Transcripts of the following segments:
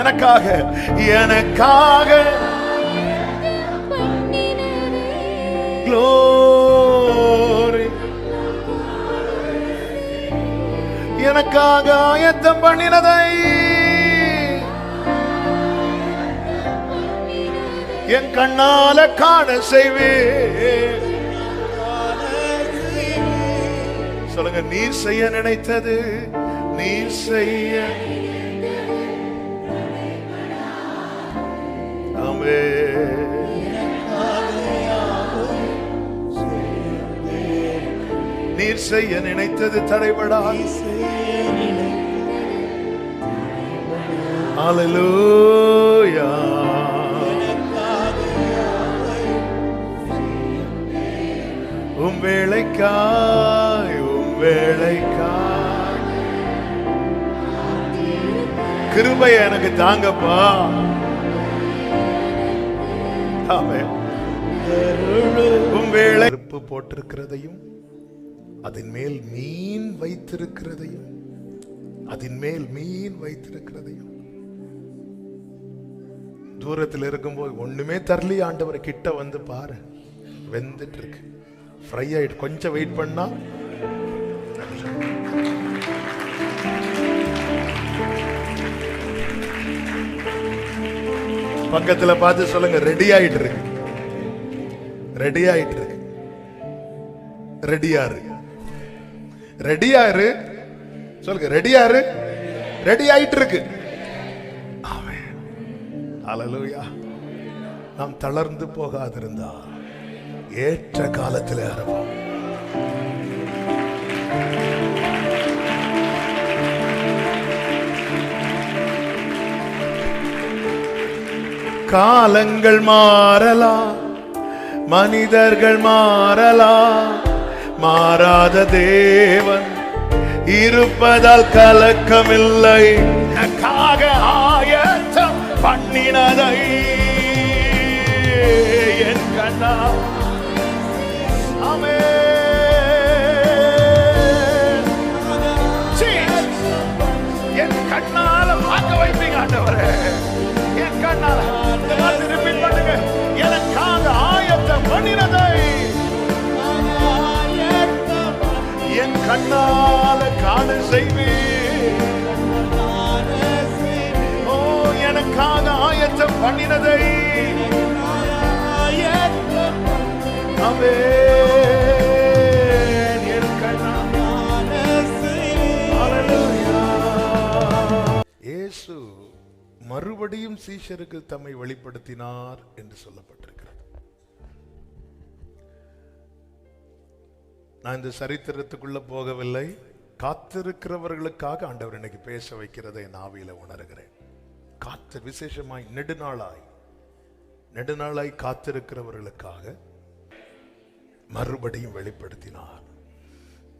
எனக்காக எனக்காக. எனக்காக ஆயத்தம் பண்ணினதை என் கண்ணால காண செய்வேன். சொல்லுங்க நீர் செய்ய நினைத்தது நீர் செய்ய ஆமென். நீர் செய்ய நினைத்தது தடைபடா Hallelujah. உம் வேளைக்காய் உம் வேளைக்காய் கிருபைய எனக்கு தாங்கப்பா ஆமே வேளை நெருப்பு போட்டிருக்கிறதையும் அதன் மேல் மீன் வைத்திருக்கிறதையும் அதன் மேல் மீன் வைத்திருக்கிறதையும். தூரத்தில் இருக்கும்போது ஒண்ணுமே தரலி ஆண்டவர் கிட்ட வந்து பாரு. வெந்துட்டு இருக்கு. ஃப்ரை ஆயிட்டு கொஞ்சம் வெயிட் பண்ணா பக்கத்துல பார்த்து சொல்லுங்க ரெடி ஆயிட்டு இருக்கு ரெடி ஆயிட்டு இருக்கு ரெடியா இரு ரெடியா இரு சொல்லுங்க ரெடியா இரு ரெடி ஆயிட்டு இருக்கு ஆமென் நாம் தளர்ந்து போகாதிருந்தா ஏற்ற காலத்தில் அறுப்போம் காலங்கள் மாறலாம் மனிதர்கள் மாறலாம். மாறாத தேவன் இருப்பதால் கலக்கமில்லை. எனக்காக கண்ணால காண செய்வேன். ஓ எனக்காக ஆயத்தம் பண்ணினதை அவே மறுபடியும் சீஷருக்கு தம்மை வெளிப்படுத்தினார் என்று சொல்லப்பட்டிருக்கிறது நான் இந்த சரித்திரத்துக்குள்ள போகவில்லை. காத்திருக்கிறவர்களுக்காக ஆண்டவர் இன்னைக்கு பேச வைக்கிறதை என் ஆவியில உணர்கிறேன். காத்து விசேஷமாய் நெடுநாளாய் நெடுநாளாய் காத்திருக்கிறவர்களுக்காக மறுபடியும் வெளிப்படுத்தினார்.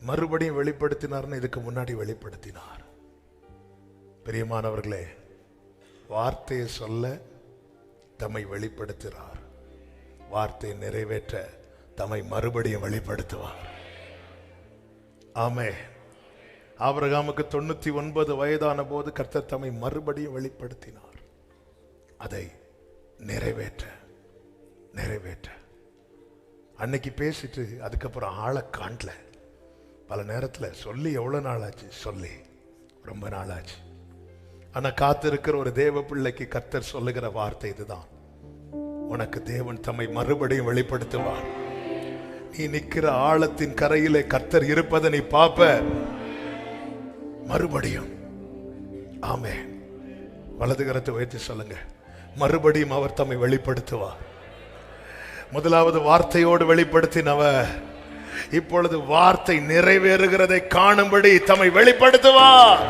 மறுபடியும் வெளிப்படுத்தினார்னு இதுக்கு முன்னாடி வெளிப்படுத்தினார். பிரியமானவர்களே வார்த்தையை சொல்ல தம்மை வெளிப்படுத்துகிறார். வார்த்தையை நிறைவேற்ற தம்மை மறுபடியும் வெளிப்படுத்துவார். ஆமே ஆபிரகாமுக்கு தொண்ணூத்தி ஒன்பது வயதான போது கர்த்தர் தம்மை மறுபடியும் வெளிப்படுத்தினார். அதை நிறைவேற்ற நிறைவேற்ற. அன்னைக்கு பேசிட்டு அதுக்கப்புறம் ஆளை காண்டல பல நேரத்தில் சொல்லி எவ்வளோ நாள் ஆச்சு சொல்லி ரொம்ப நாள் ஆச்சு ஆனால் காத்திருக்கிற ஒரு தேவ பிள்ளைக்கு கர்த்தர் சொல்லுகிற வார்த்தை இதுதான். உனக்கு தேவன் தம்மை மறுபடியும் வெளிப்படுத்துவார். நீ நிக்கிற ஆழத்தின் கரையிலே கர்த்தர் இருப்பதை நீ பார்ப்ப மறுபடியும் ஆமே வலது கரத்தை வைத்து சொல்லுங்க. மறுபடியும் அவர் தம்மை வெளிப்படுத்துவார். முதலாவது வார்த்தையோடு வெளிப்படுத்தினவர் இப்பொழுது வார்த்தை நிறைவேறுகிறதை காணும்படி தம்மை வெளிப்படுத்துவார்.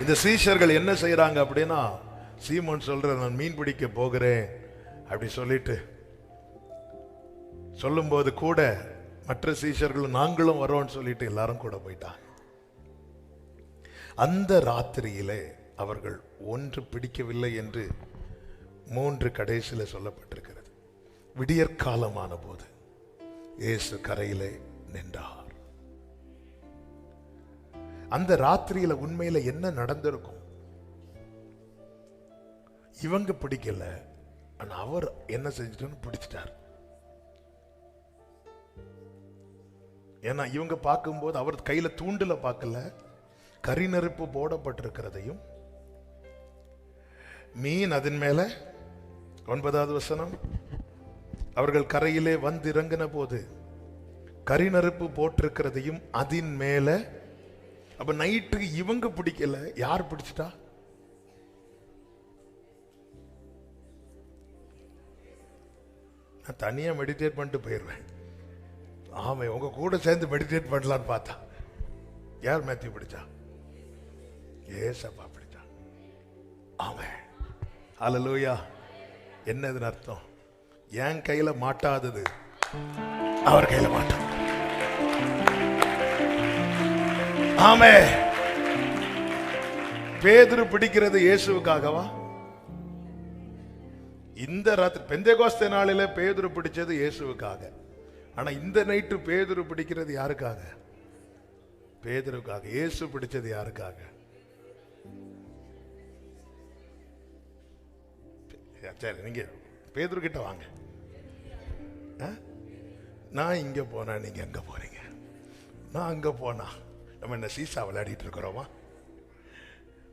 இந்த சீஷர்கள் என்ன செய்யறாங்க அப்படின்னா சீமோன் சொல்ற நான் மீன் பிடிக்க போகிறேன். அப்படி சொல்லிட்டு சொல்லும்போது கூட மற்ற சீஷர்களும் நாங்களும் வரோம்னு சொல்லிட்டு எல்லாரும் கூட போயிட்டாங்க. அந்த ராத்திரியிலே அவர்கள் ஒன்று பிடிக்கவில்லை என்று மூன்று கடைசியில் சொல்லப்பட்டிருக்கிறது. விடியற்காலமான போது இயேசு கரையிலே நின்றார். அந்த ராத்திரியில உண்மையில என்ன நடந்திருக்கும்? இவங்க பிடிக்கல ஆனா அவர் என்ன செஞ்சிட்டோன்னு பிடிச்சிட்டார். ஏன்னா இவங்க பார்க்கும்போது அவர் கையில் தூண்டில் பார்க்கல. கரிநெருப்பு போடப்பட்டிருக்கிறதையும் மீன் அதன் மேல ஒன்பதாவது வசனம் அவர்கள் கரையிலே வந்து இறங்கின போது கரிநெருப்பு போட்டிருக்கிறதையும் அதன் மேல அப்ப நைட்டுக்கு இவங்க பிடிக்கல. யார் பிடிச்சிட்டா? நான் தனியாக மெடிடேட் பண்ணிட்டு போயிடுவேன். ஆமை உங்க கூட சேர்ந்து மெடிடேட் பண்ணலான்னு பார்த்தா. யார் மேத்தி பிடிச்சா? ஏசப்பா பிடிச்சா. ஆமை. அலலூயா என்ன அர்த்தம்? என் கையில் மாட்டாதது. அவர் கையில் மாட்டான் ஆமே. பேதுரு பிடிக்கிறது இயேசுவுக்காகவா? இந்த ராத்திரி பெந்தேகோஸ்தே நாளில பேதுரு பிடிச்சது இயேசுவுக்காக. ஆனால் இந்த நைட்டு பேதுரு பிடிக்கிறது யாருக்காக? பேதுருக்காக இயேசு பிடிச்சது யாருக்காக? சரி நீங்க பேதுரு கிட்ட வாங்க. ஆ? நான் இங்க போனா நீங்க எங்க போறீங்க? நான் அங்க போனா நம்ம என்ன சீசா விளையாடிட்டு இருக்கிறோமா?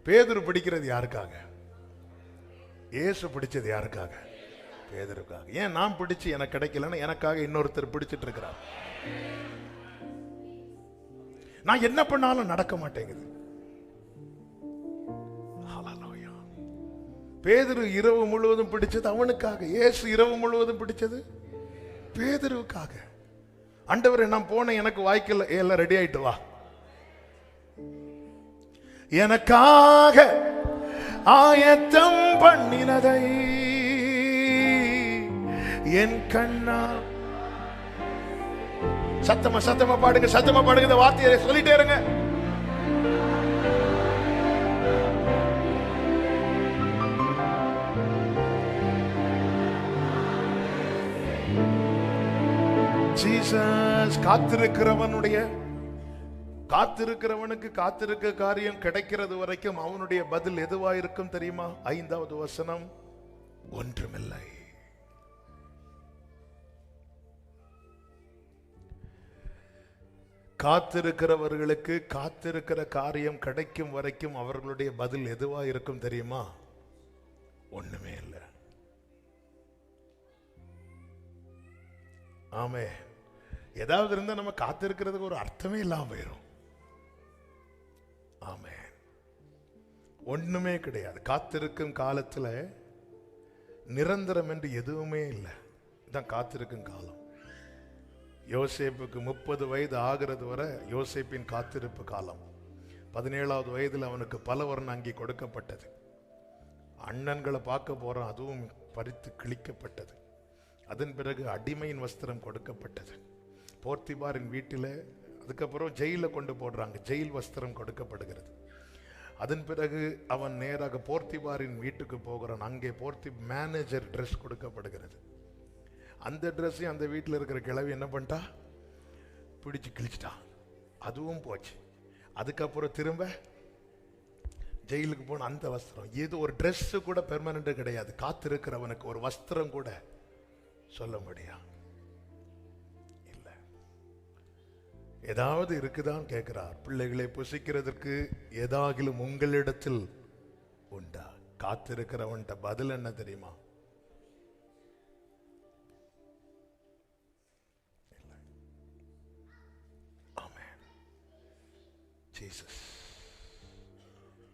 பேதுரு பிடிக்கிறது யாருக்காக? இயேசு பிடிச்சது யாருக்காக? பேதருக்காக. ஏன் நான் பிடிச்சு எனக்கு கிடைக்கலன்னு எனக்காக இன்னொருத்தர் பிடிச்சிட்டு இருக்கிறார் நான் என்ன பண்ணாலும் நடக்க மாட்டேங்குது. பேதரு இரவு முழுவதும் பிடிச்சது அவனுக்காக. ஏசு இரவு முழுவதும் பிடிச்சது பேதருவுக்காக. அண்டவர் நான் போனேன் எனக்கு வாய்க்கல. எல்லாம் ரெடி ஆயிட்டு வா. எனக்காக ஆயத்தம் பண்ணினதை என் கண்ணா. சத்தமா சத்தமா பாடுங்க சத்தமா பாடுங்க இந்த வார்த்தையை சொல்லிட்டே இருங்க. ஜீசஸ் காத்திருக்கிறவனுடைய காத்திருக்கிறவனுக்கு காத்திருக்க காரியம் கிடைக்கிறது வரைக்கும் அவனுடைய பதில் எதுவா இருக்கும் தெரியுமா? ஐந்தாவது வசனம். ஒன்றுமில்லை. காத்திருக்கிறவர்களுக்கு காத்திருக்கிற காரியம் கிடைக்கும் வரைக்கும் அவர்களுடைய பதில் எதுவா இருக்கும் தெரியுமா? ஒண்ணுமே இல்லை. ஆமே. ஏதாவது இருந்தா நம்ம காத்திருக்கிறதுக்கு ஒரு அர்த்தமே இல்லாம போயிடும் ஆமே. ஒண்ணுமே கிடையாது. காத்திருக்கும் காலத்துல நிரந்தரம் என்று எதுவுமே இல்லை. இதான் காத்திருக்கும் காலம். யோசேப்புக்கு முப்பது வயது ஆகிறது வரை யோசேப்பின் காத்திருப்பு காலம். பதினேழாவது வயதில் அவனுக்கு பல வர்ண அங்கி கொடுக்கப்பட்டது. அண்ணன்களை பார்க்க போகிறோம் அதுவும் பறித்து கிழிக்கப்பட்டது. அதன் பிறகு அடிமையின் வஸ்திரம் கொடுக்கப்பட்டது. போர்த்திபாரின் வீட்டில் அதுக்கப்புறம் ஜெயிலில் கொண்டு போடுறாங்க. ஜெயில் வஸ்திரம் கொடுக்கப்படுகிறது. அதன் பிறகு அவன் நேராக போர்த்திபாரின் வீட்டுக்கு போகிறான். அங்கே போர்த்தி மேனேஜர் ட்ரெஸ் கொடுக்கப்படுகிறது. அந்த ட்ரெஸ்ஸையும் அந்த வீட்டில் இருக்கிற கிழவி என்ன பண்ணிட்டா? பிடிச்சி கிழிச்சிட்டான் அதுவும் போச்சு. அதுக்கப்புறம் திரும்ப ஜெயிலுக்கு போன அந்த வஸ்திரம். ஏதோ ஒரு ட்ரெஸ்ஸு கூட பெர்மனண்ட்டு கிடையாது. காத்திருக்கிறவனுக்கு ஒரு வஸ்திரம் கூட சொல்ல முடியா? இல்லை. ஏதாவது இருக்குதான் கேட்கிறார் பிள்ளைகளை புசிக்கிறதற்கு ஏதாகிலும் உங்களிடத்தில் உண்டா? காத்திருக்கிறவன்ட்ட பதில் என்ன தெரியுமா? ஜீசஸ்.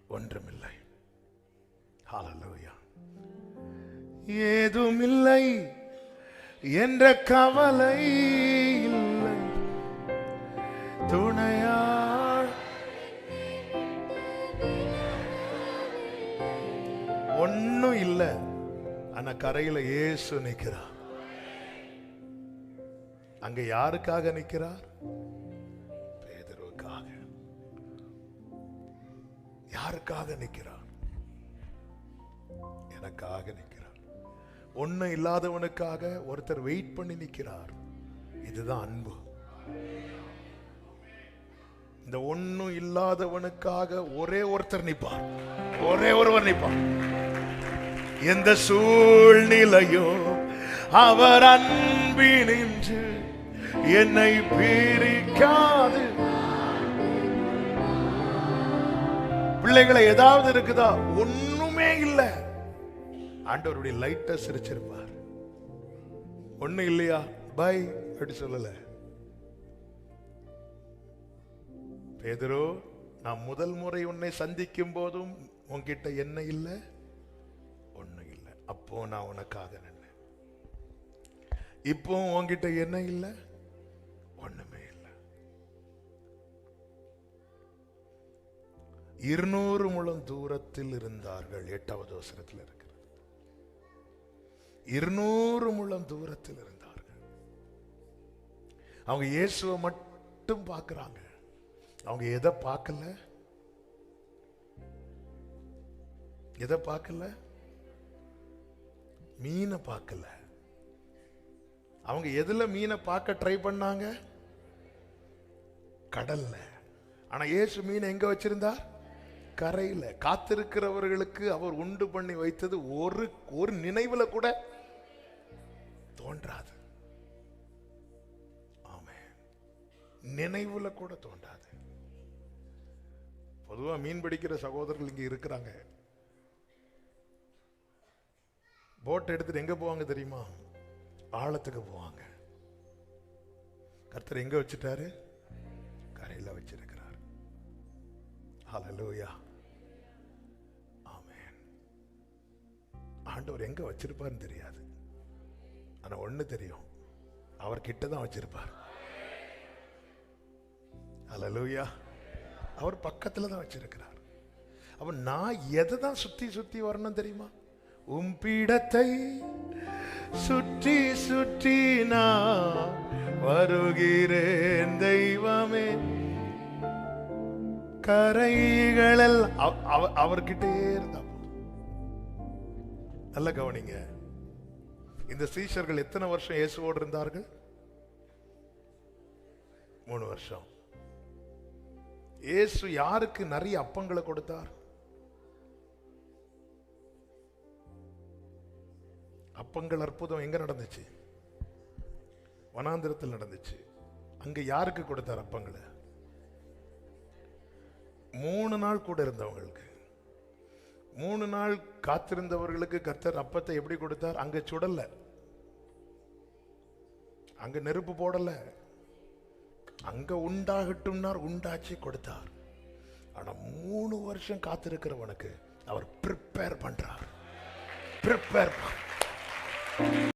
ஒன்றுமில்லை. ஏதுமில்லை என்ற கவலை இல்லை. துணையாள் ஒண்ணும் இல்ல. ஆனா கரையில ஏசு நிக்கிறார் அங்க யாருக்காக நிற்கிறார்? எனக்காக நிற்கிறார் எனக்காக நிற்கிறார் ஒண்ணும் இல்லாதவனுக்காக ஒருத்தர் வெயிட் பண்ணி நிற்கிறார். இதுதான் அன்பு. இந்த ஒண்ணும் இல்லாதவனுக்காக ஒரே ஒருத்தர் நிற்பார். ஒரே ஒருவர் நிற்பார். எந்த சூழ்நிலையும் அவர் அன்பினின்று என்னை பிரிக்காது. பிள்ளைகளை ஏதாவது இருக்குதா? ஒண்ணுமே இல்ல. ஆண்டவருடைய லைட்டா சிரிச்சிருப்பார். ஒண்ணு இல்லையா? பை அப்படி சொல்லல. பேதுரு நான் முதல் முறை உன்னை சந்திக்கும் போதும் உன்கிட்ட என்ன இல்லை? ஒண்ணு இல்லை. அப்போ நான் உனக்காக நின்னேன் இப்போ உன்கிட்ட என்ன இல்லை? இருநூறு முழம் தூரத்தில் இருந்தார்கள். எட்டாவது அவசரத்தில் இருக்கிறது. இருநூறு முழம் தூரத்தில் இருந்தார்கள். அவங்க இயேசுவை மட்டும் பார்க்கிறாங்க. அவங்க எதை பார்க்கல? எதை பார்க்கல? மீனை பார்க்கல. அவங்க எதுல மீனை பார்க்க ட்ரை பண்ணாங்க? கடல்ல. ஆனா இயேசு மீனை எங்க வச்சிருந்தார்? கரையில் காத்திருக்கிறவர்களுக்கு அவர் உண்டு பண்ணி வைத்தது ஒரு ஒரு நினைவில் கூட தோன்றாது. ஆமே நினைவில் கூட தோன்றாது. பொதுவாக மீன் பிடிக்கிற சகோதரர்கள் இங்கே இருக்கிறாங்க. போட் எடுத்துட்டு எங்கே போவாங்க தெரியுமா? ஆழத்துக்கு போவாங்க. கர்த்தர் எங்கே வச்சுட்டாரு? கரையில் வச்சிருக்கிறார். ஹalleluya ஆண்டவர் எங்க வச்சிருப்பாருன்னு தெரியாது. ஆனா ஒண்ணு தெரியும். அவர்கிட்ட தான் வச்சிருப்பார். அலலூயா அவர் பக்கத்தில் தான் வச்சிருக்கிறார். அப்ப நான் எதை தான் சுத்தி சுத்தி வரணும் தெரியுமா? உம்பிடத்தை சுற்றி சுற்றி நான் வருகிறேன் தெய்வமே. கரைகளெல்லாம் அவர்கிட்டே இருந்தான் நல்ல கவனிங்க. இந்த சீஷர்கள் எத்தனை வருஷம் இயேசுவோடு இருந்தார்கள்? மூணு வருஷம். இயேசு யாருக்கு நிறைய அப்பங்களை கொடுத்தார்? அப்பங்கள் அற்புதம் எங்க நடந்துச்சு? வனாந்திரத்தில் நடந்துச்சு. அங்க யாருக்கு கொடுத்தார் அப்பங்களை? மூணு நாள் கூட இருந்தவங்களுக்கு. மூணு நாள் காத்திருந்தவர்களுக்கு கர்த்தர் அப்பத்தை எப்படி கொடுத்தார்? அங்க சுடல. அங்க நெருப்பு போடல. அங்க உண்டாகட்டும்னார் உண்டாச்சு கொடுத்தார். ஆனா மூணு வருஷம் காத்திருக்கிறவனுக்கு அவர் ப்ரிப்பேர் பண்றார். ப்ரிப்பேர்